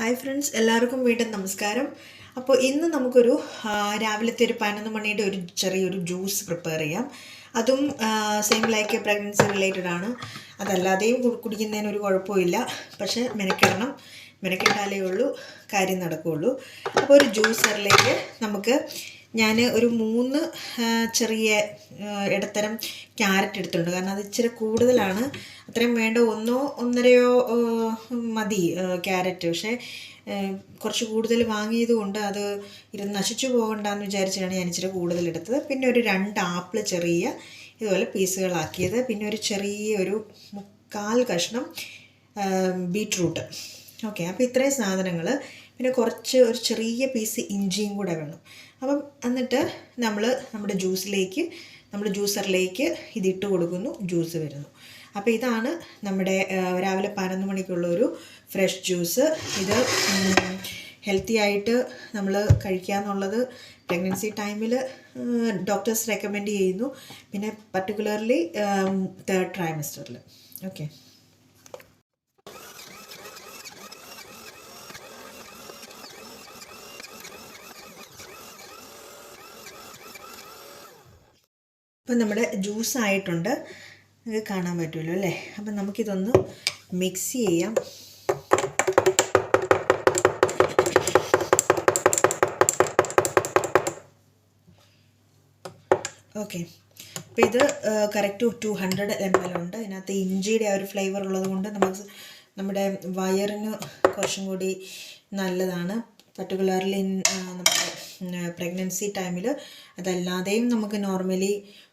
Hi friends എല്ലാവർക്കും വീണ്ടും നമസ്കാരം. അപ്പോൾ ഇന്ന് നമുക്കൊരു രാവിലത്തെ ഒരു പതിനൊന്ന് മണിയുടെ ഒരു ചെറിയൊരു ജ്യൂസ് പ്രിപ്പയർ ചെയ്യാം. അതും സെയിം ലൈക്ക് പ്രഗ്നൻസി റിലേറ്റഡ് ആണ്. അതല്ലാതെയും കുടിക്കുന്നതിന് ഒരു കുഴപ്പമില്ല. പക്ഷേ മെനക്കിടണം. മെനക്കിട്ടാലേ ഉള്ളൂ. കാര്യം നടക്കുകയുള്ളൂ. അപ്പോൾ ഒരു ജ്യൂസറിലേക്ക് നമുക്ക് ഞാൻ ഒരു മൂന്ന് ചെറിയ ഇടത്തരം ക്യാരറ്റ് എടുത്തിട്ടുണ്ട്. കാരണം അത് ഇച്ചിരി കൂടുതലാണ്. അത്രയും വേണ്ട ഒന്നോ ഒന്നരയോ മതി ക്യാരറ്റ്. പക്ഷേ കുറച്ച് കൂടുതൽ വാങ്ങിയത് കൊണ്ട് അത് ഇരുന്ന് നശിച്ചു പോകണ്ടെന്ന് വിചാരിച്ചാണ് ഞാൻ ഇച്ചിരി കൂടുതൽ എടുത്തത്. പിന്നെ ഒരു രണ്ട് ആപ്പിൾ ചെറിയ ഇതുപോലെ പീസുകളാക്കിയത്. പിന്നെ ഒരു ചെറിയ ഒരു മുക്കാൽ കഷ്ണം ബീട്രൂട്ട് ഓക്കെ അപ്പോൾ ഇത്രയും സാധനങ്ങൾ പിന്നെ കുറച്ച് ഒരു ചെറിയ പീസ് ഇഞ്ചിയും കൂടെ വേണം. അപ്പം എന്നിട്ട് നമ്മൾ നമ്മുടെ ജ്യൂസിലേക്ക് നമ്മൾ ജ്യൂസറിലേക്ക് ഇതിട്ട് കൊടുക്കുന്നു ജ്യൂസ് വരുന്നു. അപ്പോൾ ഇതാണ് നമ്മുടെ രാവിലെ പതിനൊന്ന് മണിക്കുള്ള ഒരു ഫ്രഷ് ജ്യൂസ് ഇത് ഹെൽത്തി ആയിട്ട് നമ്മൾ കഴിക്കുക എന്നുള്ളത് പ്രഗ്നൻസി ടൈമിൽ ഡോക്ടേഴ്സ് റെക്കമെൻഡ് ചെയ്യുന്നു. പിന്നെ പർട്ടിക്കുലർലി തേർഡ് ട്രൈമസ്റ്ററിൽ ഓക്കെ അപ്പം നമ്മുടെ ജ്യൂസ് ആയിട്ടുണ്ട്. നിങ്ങൾക്ക് കാണാൻ പറ്റുമല്ലോ അല്ലേ? അപ്പം നമുക്കിതൊന്ന് മിക്സ് ചെയ്യാം. ഓക്കെ അപ്പോൾ ഇത് correct two hundred M L ഉണ്ട്. ഇതിനകത്ത് ഇഞ്ചിയുടെ ആ ഒരു ഫ്ലേവർ ഉള്ളത് കൊണ്ട് നമുക്ക് നമ്മുടെ വയറിന് കുറച്ചും കൂടി നല്ലതാണ്. പർട്ടിക്കുലർലി നമ്മുടെ പ്രഗ്നൻസി ടൈമിൽ അതല്ലാതെയും നമുക്ക് നോർമലി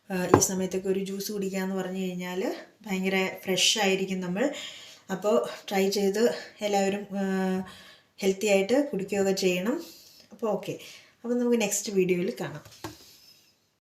ഈ സമയത്തൊക്കെ ഒരു ജ്യൂസ് കുടിക്കുക എന്ന് പറഞ്ഞു കഴിഞ്ഞാൽ ഭയങ്കര ഫ്രഷ് ആയിരിക്കും നമ്മൾ. അപ്പോൾ ട്രൈ ചെയ്ത് എല്ലാവരും ഹെൽത്തി ആയിട്ട് കുടിക്കുകയൊക്കെ ചെയ്യണം. അപ്പോൾ ഓക്കെ അപ്പോൾ നമുക്ക് നെക്സ്റ്റ് വീഡിയോയിൽ കാണാം.